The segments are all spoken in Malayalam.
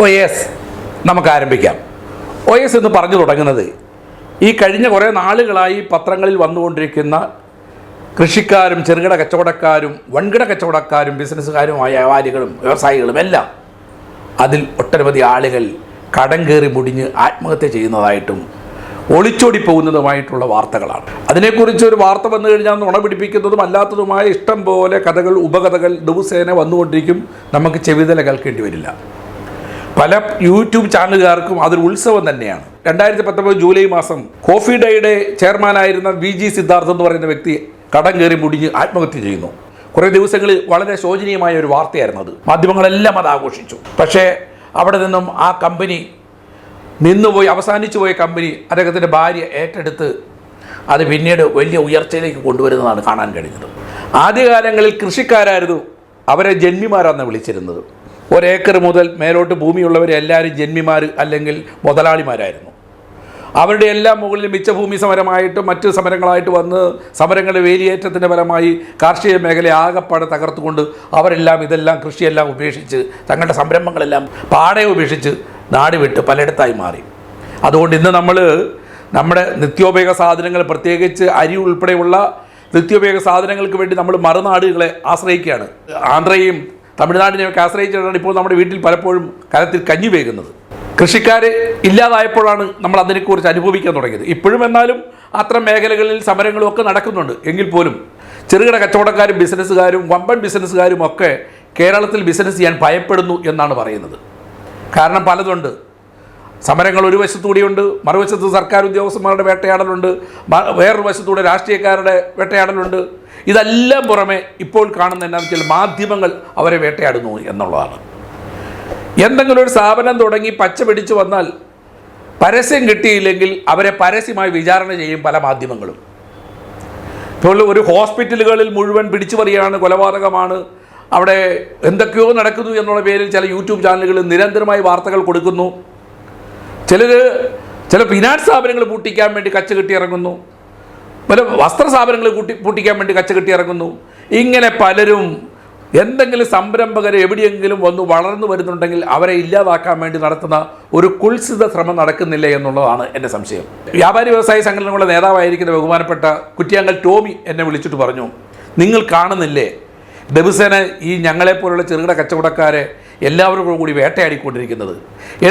ഒ എസ് നമുക്ക് ആരംഭിക്കാം ഒ എസ് എന്ന് പറഞ്ഞു തുടങ്ങുന്നത് ഈ കഴിഞ്ഞ കുറേ നാളുകളായി പത്രങ്ങളിൽ വന്നുകൊണ്ടിരിക്കുന്ന കൃഷിക്കാരും ചെറുകിട കച്ചവടക്കാരും വൻകിട കച്ചവടക്കാരും ബിസിനസ്സുകാരുമായ വ്യാപാരികളും വ്യവസായികളും എല്ലാം അതിൽ ഒട്ടനവധി ആളുകൾ കടം കയറി മുടിഞ്ഞ് ആത്മഹത്യ ചെയ്യുന്നതായിട്ടും ഒളിച്ചോടി പോകുന്നതുമായിട്ടുള്ള വാർത്തകളാണ്. അതിനെക്കുറിച്ച് ഒരു വാർത്ത വന്നു കഴിഞ്ഞാൽ നുണ പിടിപ്പിക്കുന്നതും അല്ലാത്തതുമായ ഇഷ്ടം പോലെ കഥകൾ ഉപകഥകൾ ദിവസേന വന്നുകൊണ്ടിരിക്കും. നമുക്ക് ചെവിതല കേൾക്കേണ്ടി വരില്ല. പല യൂട്യൂബ് ചാനലുകാർക്കും അതൊരു ഉത്സവം തന്നെയാണ്. രണ്ടായിരത്തി പത്തൊമ്പത് ജൂലൈ മാസം കോഫി ഡേയുടെ ചെയർമാനായിരുന്ന വി ജി സിദ്ധാർത്ഥ് എന്ന് പറയുന്ന വ്യക്തി കടം കയറി മുടിഞ്ഞ് ആത്മഹത്യ ചെയ്യുന്നു. കുറേ ദിവസങ്ങളിൽ വളരെ ശോചനീയമായ ഒരു വാർത്തയായിരുന്നു അത്. മാധ്യമങ്ങളെല്ലാം അത് ആഘോഷിച്ചു. പക്ഷേ അവിടെ നിന്നും ആ കമ്പനി നിന്നുപോയി അവസാനിച്ചു പോയ കമ്പനി അദ്ദേഹത്തിന്റെ ഭാര്യ ഏറ്റെടുത്ത് അത് പിന്നീട് വലിയ ഉയർച്ചയിലേക്ക് കൊണ്ടുവരുന്നതാണ് കാണാൻ കഴിഞ്ഞത്. ആദ്യകാലങ്ങളിൽ കൃഷിക്കാരായിരുന്നു അവരെ ജന്മിമാരാണെന്ന് വിളിച്ചിരുന്നത്. ഒരേക്കർ മുതൽ മേലോട്ട് ഭൂമിയുള്ളവരെ എല്ലാവരും ജന്മിമാർ അല്ലെങ്കിൽ മുതലാളിമാരായിരുന്നു. അവരുടെ എല്ലാം മുകളിൽ മിച്ചഭൂമി സമരമായിട്ട് മറ്റ് സമരങ്ങളായിട്ട് വന്ന് സമരങ്ങളുടെ വേലിയേറ്റത്തിന്റെ ഫലമായി കാർഷിക മേഖല ആകപ്പാടെ തകർത്തുകൊണ്ട് അവരെല്ലാം ഇതെല്ലാം കൃഷിയെല്ലാം ഉപേക്ഷിച്ച് തങ്ങളുടെ സംരംഭങ്ങളെല്ലാം പാടെ ഉപേക്ഷിച്ച് നാട് വിട്ട് പലയിടത്തായി മാറി. അതുകൊണ്ട് ഇന്ന് നമ്മൾ നമ്മുടെ നിത്യോപയോഗ സാധനങ്ങൾ പ്രത്യേകിച്ച് അരി ഉൾപ്പെടെയുള്ള നിത്യോപയോഗ സാധനങ്ങൾക്ക് വേണ്ടി നമ്മൾ മറുനാടുകളെ ആശ്രയിക്കുകയാണ്. ആന്ധ്രയും തമിഴ്നാടിനെയൊക്കെ ആശ്രയിച്ചിട്ടാണ് ഇപ്പോൾ നമ്മുടെ വീട്ടിൽ പലപ്പോഴും കലത്തിൽ കഞ്ഞി വേകുന്നത്. കൃഷിക്കാർ ഇല്ലാതായപ്പോഴാണ് നമ്മൾ അതിനെക്കുറിച്ച് അനുഭവിക്കാൻ തുടങ്ങിയത്. ഇപ്പോഴും എന്നാലും അത്തരം മേഖലകളിൽ സമരങ്ങളും ഒക്കെ നടക്കുന്നുണ്ട്. എങ്കിൽ പോലും ചെറുകിട കച്ചവടക്കാരും ബിസിനസ്സുകാരും വമ്പൻ ബിസിനസ്സുകാരും ഒക്കെ കേരളത്തിൽ ബിസിനസ് ചെയ്യാൻ ഭയപ്പെടുന്നു എന്നാണ് പറയുന്നത്. കാരണം പലതുണ്ട്. സമരങ്ങൾ ഒരു വശത്തുകൂടിയുണ്ട് മറുവശത്ത് സർക്കാർ ഉദ്യോഗസ്ഥന്മാരുടെ വേട്ടയാടലുണ്ട് വേറൊരു വശത്തൂടെ രാഷ്ട്രീയക്കാരുടെ വേട്ടയാടലുണ്ട്. ഇതെല്ലാം പുറമെ ഇപ്പോൾ കാണുന്ന എന്താണെന്ന് വെച്ചാൽ മാധ്യമങ്ങൾ അവരെ വേട്ടയാടുന്നു എന്നുള്ളതാണ്. എന്തെങ്കിലും ഒരു സ്ഥാപനം തുടങ്ങി പച്ച പിടിച്ചു വന്നാൽ പരസ്യം കിട്ടിയില്ലെങ്കിൽ അവരെ പരസ്യമായി വിചാരണ ചെയ്യും പല മാധ്യമങ്ങളും. ഇപ്പോൾ ഒരു ഹോസ്പിറ്റലുകളിൽ മുഴുവൻ പിടിച്ചു പറയുകയാണ് കൊലപാതകമാണ്. അവിടെ എന്തൊക്കെയോ നടക്കുന്നു എന്നുള്ള പേരിൽ ചില യൂട്യൂബ് ചാനലുകൾ നിരന്തരമായി വാർത്തകൾ കൊടുക്കുന്നു. ചിലർ ചില ഫിനാൻസ് സ്ഥാപനങ്ങൾ പൂട്ടിക്കാൻ വേണ്ടി കച്ച കെട്ടി ഇറങ്ങുന്നു. പല വസ്ത്ര സ്ഥാപനങ്ങൾ കൂട്ടി പൂട്ടിക്കാൻ വേണ്ടി കച്ച കെട്ടി ഇറങ്ങുന്നു. ഇങ്ങനെ പലരും എന്തെങ്കിലും സംരംഭകർ എവിടെയെങ്കിലും വന്ന് വളർന്നു വരുന്നുണ്ടെങ്കിൽ അവരെ ഇല്ലാതാക്കാൻ വേണ്ടി നടത്തുന്ന ഒരു കുൽസിത ശ്രമം നടക്കുന്നില്ല എന്നുള്ളതാണ് എന്റെ സംശയം. വ്യാപാരി വ്യവസായ സംഘടനകളുടെ നേതാവായിരിക്കുന്ന ബഹുമാനപ്പെട്ട കുറ്റിയാങ്കൽ ടോമി എന്നെ വിളിച്ചിട്ട് പറഞ്ഞു നിങ്ങൾ കാണുന്നില്ലേ? ദിവസേന ഈ ഞങ്ങളെപ്പോലുള്ള ചെറുകിട കച്ചവടക്കാരെ എല്ലാവരും കൂടി വേട്ടയാടിക്കൊണ്ടിരിക്കുന്നത്.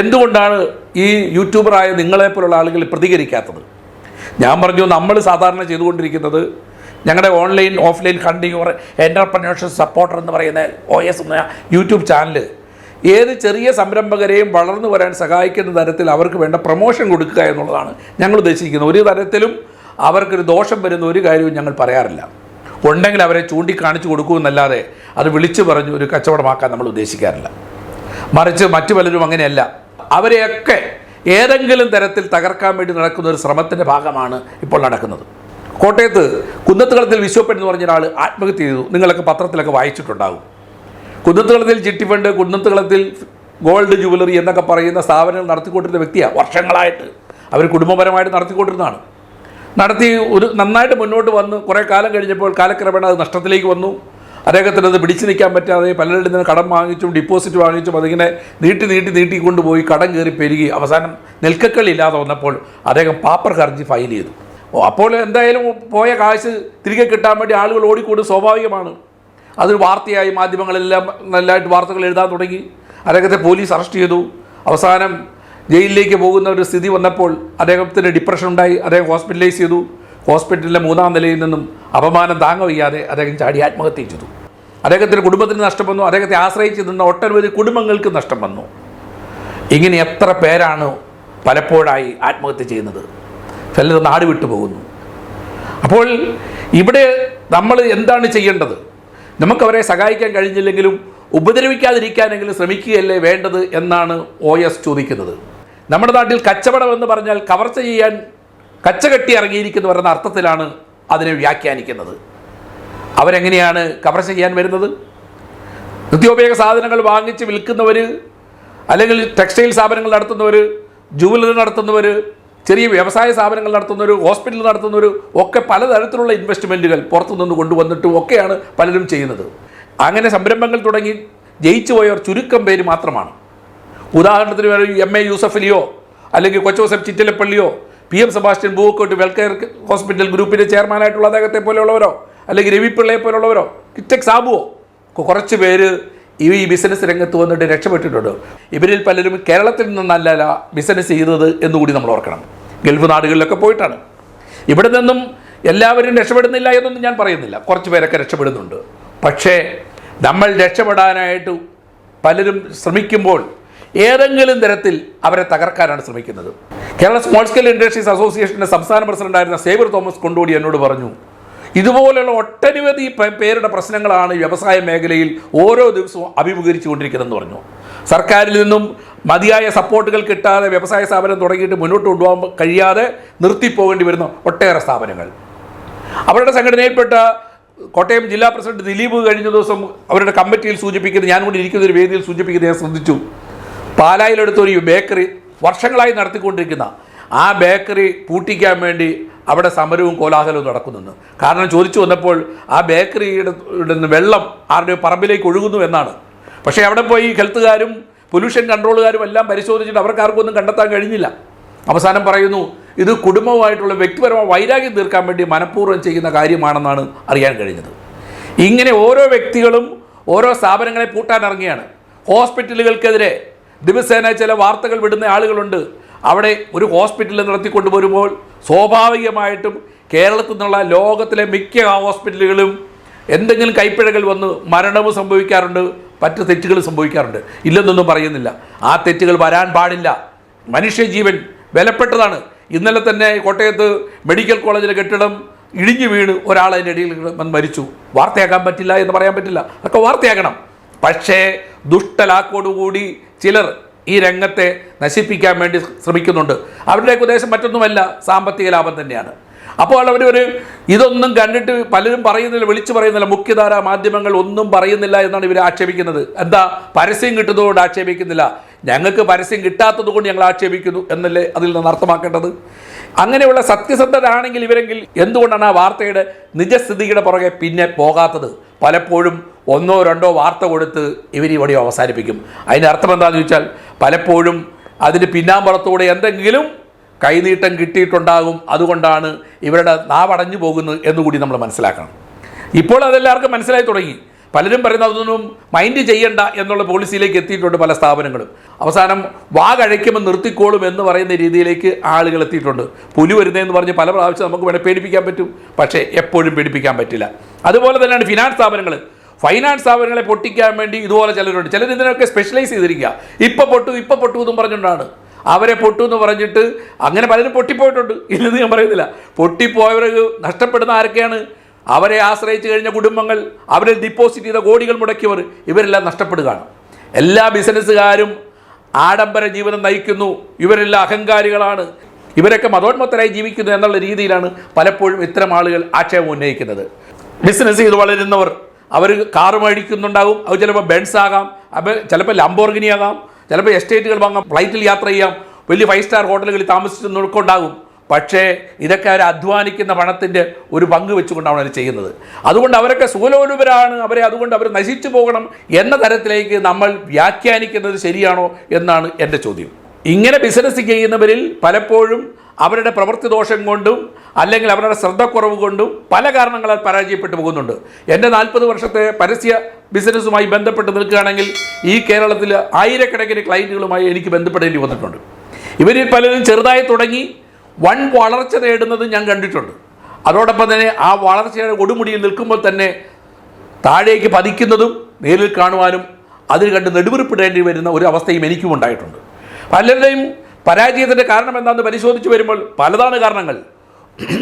എന്തുകൊണ്ടാണ് ഈ യൂട്യൂബറായ നിങ്ങളെപ്പോലുള്ള ആളുകൾ പ്രതികരിക്കാത്തത്? ഞാൻ പറഞ്ഞു നമ്മൾ സാധാരണ ചെയ്തുകൊണ്ടിരിക്കുന്നത് ഞങ്ങളുടെ online offline hunting or entrepreneurship supporter എന്ന് പറയുന്ന ഒ എസ് എന്ന യൂട്യൂബ് ചാനൽ ഏത് ചെറിയ സംരംഭകരെയും വളർന്നു വരാൻ സഹായിക്കുന്ന തരത്തിൽ അവർക്ക് വേണ്ട പ്രൊമോഷൻ കൊടുക്കുക എന്നുള്ളതാണ് ഞങ്ങൾ ഉദ്ദേശിക്കുന്നത്. ഒരു തരത്തിലും അവർക്കൊരു ദോഷം വരുന്ന ഒരു കാര്യവും ഞങ്ങൾ പറയാറില്ല. ഉണ്ടെങ്കിൽ അവരെ ചൂണ്ടിക്കാണിച്ചു കൊടുക്കുമെന്നല്ലാതെ അത് വിളിച്ചു പറഞ്ഞു ഒരു കച്ചവടമാക്കാൻ നമ്മൾ ഉദ്ദേശിക്കാറില്ല. മറിച്ച് മറ്റു പലരും അങ്ങനെയല്ല. അവരെയൊക്കെ ഏതെങ്കിലും തരത്തിൽ തകർക്കാൻ വേണ്ടി നടക്കുന്ന ഒരു ശ്രമത്തിന്റെ ഭാഗമാണ് ഇപ്പോൾ നടക്കുന്നത്. കോട്ടയത്ത് കുന്നത്തുകളത്തിൽ വിശ്വപ്പൻ എന്ന് പറഞ്ഞ ഒരാൾ ആത്മഹത്യ ചെയ്തു. നിങ്ങളൊക്കെ പത്രത്തിലൊക്കെ വായിച്ചിട്ടുണ്ടാകും കുന്നത്തുകളത്തിൽ ചിട്ടി ഫണ്ട് കുന്നത്തുകളത്തിൽ ഗോൾഡ് ജുവലറി എന്നൊക്കെ പറയുന്ന സ്ഥാപനങ്ങൾ നടത്തിക്കൊണ്ടിരുന്ന വ്യക്തിയാണ് വർഷങ്ങളായിട്ട്. അവർ കുടുംബപരമായിട്ട് നടത്തിക്കൊണ്ടിരുന്നതാണ്. നടത്തി ഒരു നന്നായിട്ട് മുന്നോട്ട് വന്നു. കുറേ കാലം കഴിഞ്ഞപ്പോൾ കാലക്രമേണ അത് നഷ്ടത്തിലേക്ക് വന്നു. അദ്ദേഹത്തിന് അത് പിടിച്ചു നിൽക്കാൻ പറ്റാതെ പലരുടെ നിന്ന് കടം വാങ്ങിച്ചും ഡിപ്പോസിറ്റ് വാങ്ങിച്ചും അതിങ്ങനെ നീട്ടി നീട്ടി നീട്ടിക്കൊണ്ട് പോയി കടം കയറി പെരുകി. അവസാനം നെൽക്കക്കളി ഇല്ലാതെ വന്നപ്പോൾ അദ്ദേഹം പാപ്പർ ഹർജി ഫയൽ ചെയ്തു. അപ്പോൾ എന്തായാലും പോയ കാശ് തിരികെ കിട്ടാൻ വേണ്ടി ആളുകൾ ഓടിക്കൂടും സ്വാഭാവികമാണ്. അതൊരു വാർത്തയായി മാധ്യമങ്ങളെല്ലാം നല്ലതായിട്ട് വാർത്തകൾ എഴുതാൻ തുടങ്ങി. അദ്ദേഹത്തെ പോലീസ് അറസ്റ്റ് ചെയ്തു. അവസാനം ജയിലിലേക്ക് പോകുന്ന ഒരു സ്ഥിതി വന്നപ്പോൾ അദ്ദേഹത്തിന് ഡിപ്രഷൻ ഉണ്ടായി. അദ്ദേഹം ഹോസ്പിറ്റലൈസ് ചെയ്തു. ഹോസ്പിറ്റലിലെ മൂന്നാം നിലയിൽ നിന്നും അപമാനം താങ്ങ വയ്യാതെ അദ്ദേഹം ചാടി ആത്മഹത്യ ചെയ്തു. അദ്ദേഹത്തിന്റെ കുടുംബത്തിന് നഷ്ടം വന്നു. അദ്ദേഹത്തെ ആശ്രയിച്ച് നിന്ന ഒട്ടനവധി കുടുംബങ്ങൾക്ക് നഷ്ടം വന്നു. ഇങ്ങനെ എത്ര പേരാണ് പലപ്പോഴായി ആത്മഹത്യ ചെയ്യുന്നത്? ചിലത് നാട് വിട്ടു പോകുന്നു. അപ്പോൾ ഇവിടെ നമ്മൾ എന്താണ് ചെയ്യേണ്ടത്? നമുക്കവരെ സഹായിക്കാൻ കഴിഞ്ഞില്ലെങ്കിലും ഉപദ്രവിക്കാതിരിക്കാനെങ്കിലും ശ്രമിക്കുകയല്ലേ വേണ്ടത് എന്നാണ് ഒ എസ് ചോദിക്കുന്നത്. നമ്മുടെ നാട്ടിൽ കച്ചവടം എന്ന് പറഞ്ഞാൽ കവർച്ച ചെയ്യാൻ കച്ചകെട്ടി ഇറങ്ങിയിരിക്കുന്നവർ എന്ന അർത്ഥത്തിലാണ് അതിനെ വ്യാഖ്യാനിക്കുന്നത്. അവരെങ്ങനെയാണ് കവർച്ച ചെയ്യാൻ വരുന്നത്? നിത്യോപയോഗ സാധനങ്ങൾ വാങ്ങിച്ച് വിൽക്കുന്നവർ അല്ലെങ്കിൽ ടെക്സ്റ്റൈൽ സ്ഥാപനങ്ങൾ നടത്തുന്നവർ ജുവലറി നടത്തുന്നവർ ചെറിയ വ്യവസായ സ്ഥാപനങ്ങൾ നടത്തുന്നവർ ഹോസ്പിറ്റൽ നടത്തുന്നവർ ഒക്കെ പലതരത്തിലുള്ള ഇൻവെസ്റ്റ്മെന്റുകൾ പുറത്തുനിന്ന് കൊണ്ടുവന്നിട്ടും ഒക്കെയാണ് പലരും ചെയ്യുന്നത്. അങ്ങനെ സംരംഭങ്ങൾ തുടങ്ങി ജയിച്ചു പോയവർ ചുരുക്കം പേര് മാത്രമാണ്. ഉദാഹരണത്തിന് എം എ യൂസഫലിയോ അല്ലെങ്കിൽ കൊച്ചോസഫ് ചിറ്റലപ്പള്ളിയോ പി എം സെബാസ്റ്റ്യൻ ബൂക്കോട്ട് വെൽക്കെയർ ഹോസ്പിറ്റൽ ഗ്രൂപ്പിന്റെ ചെയർമാനായിട്ടുള്ള അദ്ദേഹത്തെ പോലെയുള്ളവരോ അല്ലെങ്കിൽ രവി പിള്ളയെ പോലുള്ളവരോ കിറ്റക് സാബുവോ കുറച്ച് പേര് ഈ ഈ ബിസിനസ് രംഗത്ത് വന്നിട്ട് രക്ഷപ്പെട്ടിട്ടുണ്ട്. ഇവരിൽ പലരും കേരളത്തിൽ നിന്നല്ല ബിസിനസ് ചെയ്തത് എന്നുകൂടി നമ്മൾ ഓർക്കണം. ഗൾഫ് നാടുകളിലൊക്കെ പോയിട്ടാണ്. ഇവിടെ നിന്നും എല്ലാവരും രക്ഷപ്പെടുന്നില്ല എന്നൊന്നും ഞാൻ പറയുന്നില്ല. കുറച്ച് പേരൊക്കെ രക്ഷപ്പെടുന്നുണ്ട്. പക്ഷേ നമ്മൾ രക്ഷപ്പെടാനായിട്ട് പലരും ശ്രമിക്കുമ്പോൾ ഏതെങ്കിലും തരത്തിൽ അവരെ തകർക്കാനാണ് ശ്രമിക്കുന്നത്. കേരള സ്മോൾ സ്കെയിൽ ഇൻഡസ്ട്രീസ് അസോസിയേഷന്റെ സംസ്ഥാന പ്രസിഡന്റായിരുന്ന സേവർ തോമസ് കൊണ്ടോടി എന്നോട് പറഞ്ഞു ഇതുപോലെയുള്ള ഒട്ടനവധി പേരുടെ പ്രശ്നങ്ങളാണ് വ്യവസായ മേഖലയിൽ ഓരോ ദിവസവും അഭിമുഖീകരിച്ചു കൊണ്ടിരിക്കുന്നതെന്ന് പറഞ്ഞു. സർക്കാരിൽ നിന്നും മതിയായ സപ്പോർട്ടുകൾ കിട്ടാതെ വ്യവസായ സ്ഥാപനം തുടങ്ങിയിട്ട് മുന്നോട്ട് കൊണ്ടുപോകാൻ കഴിയാതെ നിർത്തിപ്പോകേണ്ടി വരുന്ന ഒട്ടേറെ സ്ഥാപനങ്ങൾ. അവരുടെ സംഘടനയിൽപ്പെട്ട കോട്ടയം ജില്ലാ പ്രസിഡന്റ് ദിലീപ് കഴിഞ്ഞ ദിവസം അവരുടെ കമ്മിറ്റിയിൽ സൂചിപ്പിക്കുന്നത് ഞാൻ കൂടി ഇരിക്കുന്ന ഒരു വേദിയിൽ സൂചിപ്പിക്കുന്നത് ഞാൻ ശ്രദ്ധിച്ചു. പാലായിലെടുത്ത ഒരു ബേക്കറി വർഷങ്ങളായി നടത്തിക്കൊണ്ടിരിക്കുന്ന ആ ബേക്കറി പൂട്ടിക്കാൻ വേണ്ടി അവിടെ സമരവും കോലാഹലവും നടക്കുന്നുണ്ട്. കാരണം ചോദിച്ചു വന്നപ്പോൾ ആ ബേക്കറിയുടെ വെള്ളം ആരുടെ പറമ്പിലേക്ക് ഒഴുകുന്നു എന്നാണ്. പക്ഷേ അവിടെ പോയി ഹെൽത്തുകാരും പൊല്യൂഷൻ കൺട്രോളുകാരും എല്ലാം പരിശോധിച്ചിട്ട് അവർക്ക് ആർക്കും ഒന്നും കണ്ടെത്താൻ കഴിഞ്ഞില്ല. അവസാനം പറയുന്നു ഇത് കുടുംബവുമായിട്ടുള്ള വ്യക്തിപരമായ വൈരാഗ്യം തീർക്കാൻ വേണ്ടി മനഃപൂർവം ചെയ്യുന്ന കാര്യമാണെന്നാണ് അറിയാൻ കഴിഞ്ഞത്. ഇങ്ങനെ ഓരോ വ്യക്തികളും ഓരോ സ്ഥാപനങ്ങളെ പൂട്ടാൻ ഇറങ്ങിയാണ് ഹോസ്പിറ്റലുകൾക്കെതിരെ ദിവസേന ചില വാർത്തകൾ വിടുന്ന ആളുകളുണ്ട്. അവിടെ ഒരു ഹോസ്പിറ്റൽ നടത്തിക്കൊണ്ടുവരുമ്പോൾ സ്വാഭാവികമായിട്ടും കേരളത്തിൽ നിന്നുള്ള ലോകത്തിലെ മിക്ക ഹോസ്പിറ്റലുകളും എന്തെങ്കിലും കൈപ്പിഴകൾ വന്ന് മരണവും സംഭവിക്കാറുണ്ട് മറ്റ് തെറ്റുകൾ സംഭവിക്കാറുണ്ട്. ഇല്ലെന്നൊന്നും പറയുന്നില്ല. ആ തെറ്റുകൾ വരാൻ പാടില്ല. മനുഷ്യജീവൻ വിലപ്പെട്ടതാണ് ഇന്നലെ തന്നെ കോട്ടയത്ത് മെഡിക്കൽ കോളേജിലെ കെട്ടിടം ഇടിഞ്ഞു വീണ് ഒരാൾ അതിന്റെ ഇടയിൽ മരിച്ചു. വാർത്തയാക്കാൻ പറ്റില്ല എന്ന് പറയാൻ പറ്റില്ല. അതൊക്കെ വാർത്തയാക്കണം പക്ഷേ ദുഷ്ടലാക്കോടുകൂടി ചിലർ ഈ രംഗത്തെ നശിപ്പിക്കാൻ വേണ്ടി ശ്രമിക്കുന്നുണ്ട്. അവരുടെ ഉദ്ദേശം മറ്റൊന്നുമല്ല സാമ്പത്തിക ലാഭം തന്നെയാണ്. അപ്പോൾ അവർ ഒരു ഇതൊന്നും കണ്ടിട്ട് പലരും പറയുന്നില്ല വിളിച്ചു പറയുന്നില്ല മുഖ്യധാര മാധ്യമങ്ങൾ ഒന്നും പറയുന്നില്ല എന്നാണ് ഇവർ ആക്ഷേപിക്കുന്നത്. എന്താ പരസ്യം കിട്ടുന്നതുകൊണ്ട് ആക്ഷേപിക്കുന്നില്ല. ഞങ്ങൾക്ക് പരസ്യം കിട്ടാത്തത് കൊണ്ട് ഞങ്ങൾ ആക്ഷേപിക്കുന്നു എന്നല്ലേ അതിൽ നിന്ന് അർത്ഥമാക്കേണ്ടത്? അങ്ങനെയുള്ള സത്യസന്ധരാണെങ്കിൽ ഇവരെങ്കിൽ എന്തുകൊണ്ടാണ് ആ വാർത്തയുടെ നിജസ്ഥിതിയുടെ പുറകെ പിന്നെ പോകാത്തത്? പലപ്പോഴും ഒന്നോ രണ്ടോ വാർത്ത കൊടുത്ത് ഇവർ ഇവിടെ അവസാനിപ്പിക്കും. അതിന്റെ അർത്ഥം എന്താണെന്ന് ചോദിച്ചാൽ പലപ്പോഴും അതിന് പിന്നാമ്പുറത്തൂടെ എന്തെങ്കിലും കൈനീട്ടം കിട്ടിയിട്ടുണ്ടാകും. അതുകൊണ്ടാണ് ഇവരുടെ നാവടഞ്ഞു പോകുന്നത് എന്നുകൂടി നമ്മൾ മനസ്സിലാക്കണം. ഇപ്പോൾ അതെല്ലാവർക്കും മനസ്സിലായി തുടങ്ങി. പലരും പറയുന്ന അതൊന്നും മൈൻഡ് ചെയ്യണ്ട എന്നുള്ള പോളിസിയിലേക്ക് എത്തിയിട്ടുണ്ട് പല സ്ഥാപനങ്ങളും. അവസാനം വാകഴയ്ക്കുമ്പോൾ നിർത്തിക്കോളും എന്ന് പറയുന്ന രീതിയിലേക്ക് ആളുകൾ എത്തിയിട്ടുണ്ട്. പുലി വരുന്നതെന്ന് പറഞ്ഞ് പല പ്രാവശ്യം നമുക്ക് വേണേൽ പേടിപ്പിക്കാൻ പറ്റും. പക്ഷേ എപ്പോഴും പേടിപ്പിക്കാൻ പറ്റില്ല. അതുപോലെ തന്നെയാണ് ഫിനാൻസ് സ്ഥാപനങ്ങൾ ഫൈനാൻസ് സ്ഥാപനങ്ങളെ പൊട്ടിക്കാൻ വേണ്ടി ഇതുപോലെ ചിലരുണ്ട്. ചിലർ ഇതിനൊക്കെ സ്പെഷ്യലൈസ് ചെയ്തിരിക്കുക ഇപ്പം പൊട്ടു ഇപ്പം പൊട്ടു എന്നും പറഞ്ഞുകൊണ്ടാണ്. അവരെ പൊട്ടു എന്ന് പറഞ്ഞിട്ട് അങ്ങനെ പലരും പൊട്ടിപ്പോയിട്ടുണ്ട്. ഇല്ലെന്ന് ഞാൻ പറയുന്നില്ല. പൊട്ടിപ്പോയവർക്ക് നഷ്ടപ്പെടുന്ന ആരൊക്കെയാണ്? അവരെ ആശ്രയിച്ച് കഴിഞ്ഞ കുടുംബങ്ങൾ അവരിൽ ഡിപ്പോസിറ്റ് ചെയ്ത കോടികൾ മുടക്കിയവർ ഇവരെല്ലാം നഷ്ടപ്പെടുകയാണ്. എല്ലാ ബിസിനസ്സുകാരും ആഡംബര ജീവിതം നയിക്കുന്നു. ഇവരെല്ലാം അഹങ്കാരികളാണ്. ഇവരൊക്കെ മതോന്മത്തരായി ജീവിക്കുന്നു എന്നുള്ള രീതിയിലാണ് പലപ്പോഴും ഇത്തരം ആളുകൾ ആക്ഷേപം ഉന്നയിക്കുന്നത്. ബിസിനസ് ചെയ്ത് വളരുന്നവർ അവർ കാറ് മേടിക്കുന്നുണ്ടാകും. അത് ചിലപ്പോൾ ബെൻസ് ആകാം. അപ്പോൾ ചിലപ്പോൾ ലംബോർഗിനി ആകാം. ചിലപ്പോൾ എസ്റ്റേറ്റുകൾ വാങ്ങാം. ഫ്ലൈറ്റിൽ യാത്ര ചെയ്യാം. വലിയ ഫൈവ് സ്റ്റാർ ഹോട്ടലുകളിൽ താമസിച്ച് നോക്കുന്നുണ്ടാകും പക്ഷേ ഇതൊക്കെ അവർ അധ്വാനിക്കുന്ന പണത്തിന്റെ ഒരു പങ്ക് വെച്ചുകൊണ്ടാണ് അവർ ചെയ്യുന്നത്. അതുകൊണ്ട് അവരൊക്കെ സുഖലോലുപരാണ്. അവരെ അതുകൊണ്ട് അവർ നശിച്ചു പോകണം എന്ന തരത്തിലേക്ക് നമ്മൾ വ്യാഖ്യാനിക്കുന്നത് ശരിയാണോ എന്നാണ് എന്റെ ചോദ്യം. ഇങ്ങനെ ബിസിനസ് ചെയ്യുന്നവരിൽ പലപ്പോഴും അവരുടെ പ്രവൃത്തി ദോഷം കൊണ്ടും അല്ലെങ്കിൽ അവരുടെ ശ്രദ്ധക്കുറവ് കൊണ്ടും പല കാരണങ്ങളാൽ പരാജയപ്പെട്ടു പോകുന്നുണ്ട്. എന്റെ നാൽപ്പത് വർഷത്തെ പരസ്യ ബിസിനസ്സുമായി ബന്ധപ്പെട്ട് നിൽക്കുകയാണെങ്കിൽ ഈ കേരളത്തിൽ ആയിരക്കണക്കിന് ക്ലയന്റുകളുമായി എനിക്ക് ബന്ധപ്പെടേണ്ടി വന്നിട്ടുണ്ട്. ഇവരിൽ പലരും ചെറുതായി തുടങ്ങി വൺ വളർച്ച നേടുന്നത് ഞാൻ കണ്ടിട്ടുണ്ട്. അതോടൊപ്പം തന്നെ ആ വളർച്ചയുടെ കൊടുമുടിയിൽ നിൽക്കുമ്പോൾ തന്നെ താഴേക്ക് പതിക്കുന്നതും നേരിൽ കാണുവാനും അതിൽ കണ്ട് നെടുവിറിപ്പിടേണ്ടി വരുന്ന ഒരു അവസ്ഥയും എനിക്കും ഉണ്ടായിട്ടുണ്ട്. പലരുടെയും പരാജയത്തിന്റെ കാരണം എന്താണെന്ന് പരിശോധിച്ച് വരുമ്പോൾ പലതാണ് കാരണങ്ങൾ.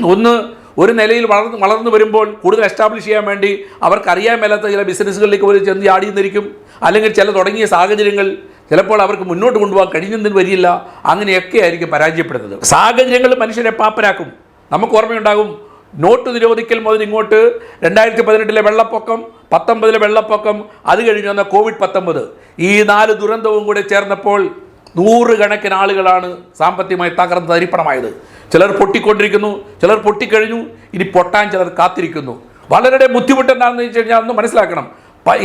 ഒന്ന് ഒരു നിലയിൽ വളർന്നു വളർന്നു വരുമ്പോൾ കൂടുതൽ എസ്റ്റാബ്ലിഷ് ചെയ്യാൻ വേണ്ടി അവർക്കറിയാൻ മേലാത്ത ചില ബിസിനസ്സുകളിലേക്ക് അവർ ചെന്ന് ചാടിയെന്നിരിക്കും അല്ലെങ്കിൽ ചില തുടങ്ങിയ സാഹചര്യങ്ങൾ ചിലപ്പോൾ അവർക്ക് മുന്നോട്ട് കൊണ്ടുപോകാൻ കഴിഞ്ഞെന്ന് വരില്ല. അങ്ങനെയൊക്കെ ആയിരിക്കും പരാജയപ്പെടുന്നത്. സാഹചര്യങ്ങൾ മനുഷ്യരെ പാപ്പരാക്കും. നമുക്ക് ഓർമ്മയുണ്ടാകും നോട്ട് നിരോധിക്കൽ മുതൽ ഇങ്ങോട്ട് രണ്ടായിരത്തി പതിനെട്ടിലെ വെള്ളപ്പൊക്കം പത്തൊമ്പതിലെ വെള്ളപ്പൊക്കം അത് കഴിഞ്ഞ് വന്ന കോവിഡ് പത്തൊമ്പത്. ഈ നാല് ദുരന്തവും കൂടെ ചേർന്നപ്പോൾ നൂറുകണക്കിന് ആളുകളാണ് സാമ്പത്തികമായി തകർന്ന് തരിപ്പണമായത് ചിലർ പൊട്ടിക്കൊണ്ടിരിക്കുന്നു ചിലർ പൊട്ടിക്കഴിഞ്ഞു ഇനി പൊട്ടാൻ ചിലർ കാത്തിരിക്കുന്നു. വളരെ ബുദ്ധിമുട്ട് എന്താണെന്ന് വെച്ച് കഴിഞ്ഞാൽ ഒന്ന് മനസ്സിലാക്കണം.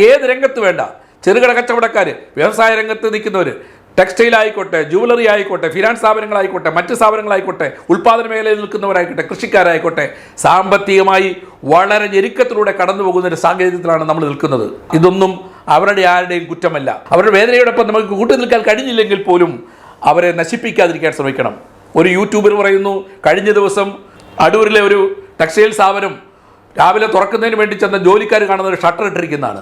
ഏത് രംഗത്ത് വേണ്ട? ചെറുകിട കച്ചവടക്കാർ വ്യവസായ രംഗത്ത് നിൽക്കുന്നവർ ടെക്സ്റ്റൈൽ ആയിക്കോട്ടെ ജുവലറി ആയിക്കോട്ടെ ഫിനാൻസ് സ്ഥാപനങ്ങളായിക്കോട്ടെ മറ്റ് സ്ഥാപനങ്ങളായിക്കോട്ടെ ഉൽപ്പാദന മേഖലയിൽ നിൽക്കുന്നവരായിക്കോട്ടെ കൃഷിക്കാരായിക്കോട്ടെ സാമ്പത്തികമായി വളരെ ഞെരുക്കത്തിലൂടെ കടന്നു പോകുന്ന ഒരു സാഹചര്യത്തിലാണ് നമ്മൾ നിൽക്കുന്നത്. ഇതൊന്നും അവരുടെ ആരുടെയും കുറ്റമല്ല. അവരുടെ വേദനയോടൊപ്പം നമുക്ക് കൂട്ടി നിൽക്കാൻ കഴിഞ്ഞില്ലെങ്കിൽ പോലും അവരെ നശിപ്പിക്കാതിരിക്കാൻ ശ്രമിക്കണം. ഒരു യൂട്യൂബർ പറയുന്നു കഴിഞ്ഞ ദിവസം അടൂരിലെ ഒരു ടെക്സ്റ്റൈൽ സ്ഥാപനം രാവിലെ തുറക്കുന്നതിന് വേണ്ടി ചെന്ന ജോലിക്കാർ കാണുന്ന ഒരു ഷട്ടർ ഇട്ടിരിക്കുന്നതാണ്.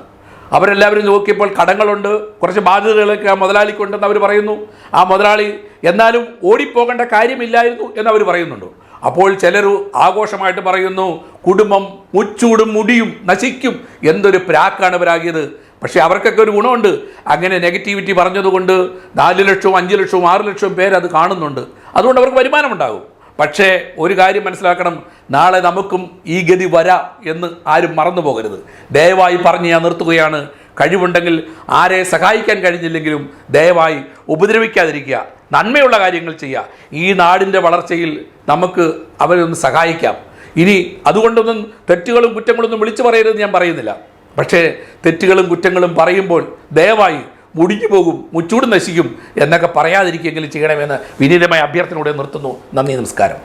അവരെല്ലാവരും നോക്കിയപ്പോൾ കടങ്ങളുണ്ട് കുറച്ച് ബാധ്യതകളൊക്കെ മുതലാളിക്കുണ്ടെന്ന് അവർ പറയുന്നു. ആ മുതലാളി എന്നാലും ഓടിപ്പോകേണ്ട കാര്യമില്ലായിരുന്നു എന്ന് പറയുന്നുണ്ട്. അപ്പോൾ ചിലർ ആഘോഷമായിട്ട് പറയുന്നു കുടുംബം മുച്ചൂടും മുടിയും നശിക്കും എന്തൊരു പ്രാക്കാണ് ഇവരാകിയത് പക്ഷേ അവർക്കൊക്കെ ഒരു ഗുണമുണ്ട്. അങ്ങനെ നെഗറ്റിവിറ്റി പറഞ്ഞതുകൊണ്ട് നാല് ലക്ഷവും അഞ്ച് ലക്ഷവും ആറ് ലക്ഷവും പേര് അത് കാണുന്നുണ്ട്. അതുകൊണ്ട് അവർക്ക് വരുമാനമുണ്ടാകും. പക്ഷേ ഒരു കാര്യം മനസ്സിലാക്കണം നാളെ നമുക്കും ഈ ഗതി വരാം എന്ന് ആരും മറന്നു പോകരുത്. ദയവായി പറഞ്ഞ് ഞാൻ നിർത്തുകയാണ്. കഴിവുണ്ടെങ്കിൽ ആരെ സഹായിക്കാൻ കഴിഞ്ഞില്ലെങ്കിലും ദയവായി ഉപദ്രവിക്കാതിരിക്കുക. നന്മയുള്ള കാര്യങ്ങൾ ചെയ്യുക. ഈ നാടിന്റെ വളർച്ചയിൽ നമുക്ക് അവരൊന്ന് സഹായിക്കാം. ഇനി അതുകൊണ്ടൊന്നും തെറ്റുകളും കുറ്റങ്ങളൊന്നും വിളിച്ചു പറയരുതെന്ന് ഞാൻ പറയുന്നില്ല. പക്ഷേ തെറ്റുകളും കുറ്റങ്ങളും പറയുമ്പോൾ ദയവായി മുടിഞ്ഞു പോകും മുച്ചൂട് നശിക്കും എന്നൊക്കെ പറയാതിരിക്കുകയെങ്കിലും ചെയ്യണമെന്ന് വിനീതമായ അഭ്യർത്ഥനയോടെ നിർത്തുന്നു. നന്ദി നമസ്കാരം.